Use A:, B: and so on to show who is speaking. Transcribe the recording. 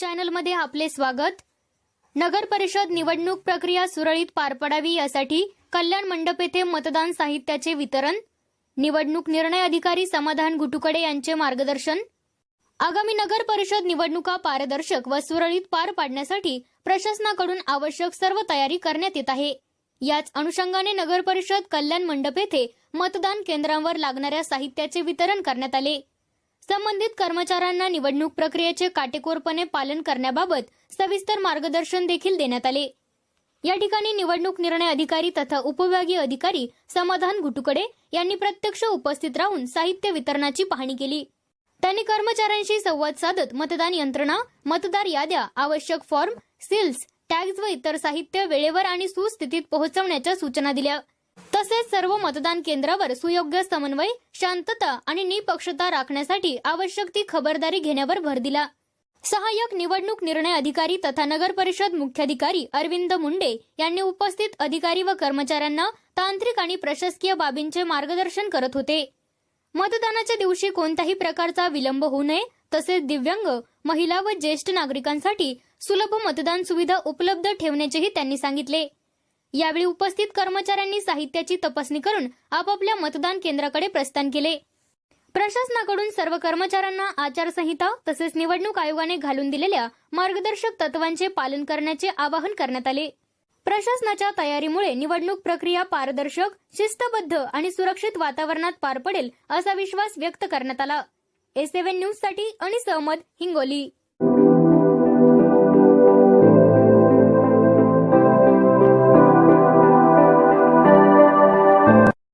A: न्यूजमध्ये आपले स्वागत. नगर परिषद निवडणूक प्रक्रिया सुरळीत पार पडावी यासाठी कल्याण मंडप येथे मतदान साहित्याचे वितरण. निवडणूक निर्णय अधिकारी समाधान गुटुकडे यांचे मार्गदर्शन. आगामी नगर परिषद निवडणुका पारदर्शक व सुरळीत पार पाडण्यासाठी प्रशासनाकडून आवश्यक सर्व तयारी करण्यात येत आहे. याच अनुषंगाने नगर परिषद कल्याण मंडप येथे मतदान केंद्रांवर लागणाऱ्या साहित्याचे वितरण करण्यात आले. संबंधित कर्मचाऱ्यांना निवडणूक प्रक्रियेचे काटेकोरपणे पालन करण्याबाबत सविस्तर मार्गदर्शन देखील देण्यात आले. या ठिकाणी निवडणूक निर्णय अधिकारी तथा उपविभागीय अधिकारी समाधान गुटुकडे यांनी प्रत्यक्ष उपस्थित राहून साहित्य वितरणाची पाहणी केली. त्यांनी कर्मचाऱ्यांशी संवाद साधत मतदान यंत्रणा मतदार याद्या आवश्यक फॉर्म सील्स टॅग्स व इतर साहित्य वेळेवर आणि सुस्थितीत पोहोचवण्याच्या सूचना दिल्या. तसेच सर्व मतदान केंद्रावर सुयोग्य समन्वय शांतता आणि निपक्षता राखण्यासाठी आवश्यक ती खबरदारी घेण्यावर भर दिला. सहाय्यक निवडणूक निर्णय अधिकारी तथा नगर परिषद मुख्याधिकारी अरविंद मुंडे यांनी उपस्थित अधिकारी व कर्मचाऱ्यांना तांत्रिक आणि प्रशासकीय बाबींचे मार्गदर्शन करत होते. मतदानाच्या दिवशी कोणत्याही प्रकारचा विलंब होऊ नये तसेच दिव्यांग महिला व ज्येष्ठ नागरिकांसाठी सुलभ मतदान सुविधा उपलब्ध ठेवण्याचेही त्यांनी सांगितले. यावेळी उपस्थित कर्मचाऱ्यांनी साहित्याची तपासणी करून आपापल्या मतदान केंद्राकडे प्रस्थान केले. प्रशासनाकडून सर्व कर्मचाऱ्यांना आचारसंहिता तसेच निवडणूक आयोगाने घालून दिलेल्या मार्गदर्शक तत्वांचे पालन करण्याचे आवाहन करण्यात आले. प्रशासनाच्या तयारीमुळे निवडणूक प्रक्रिया पारदर्शक शिस्तबद्ध आणि सुरक्षित वातावरणात पार पडेल असा विश्वास व्यक्त करण्यात आला. एस सेव्हन न्यूजसाठी अनिस सहमत हिंगोली.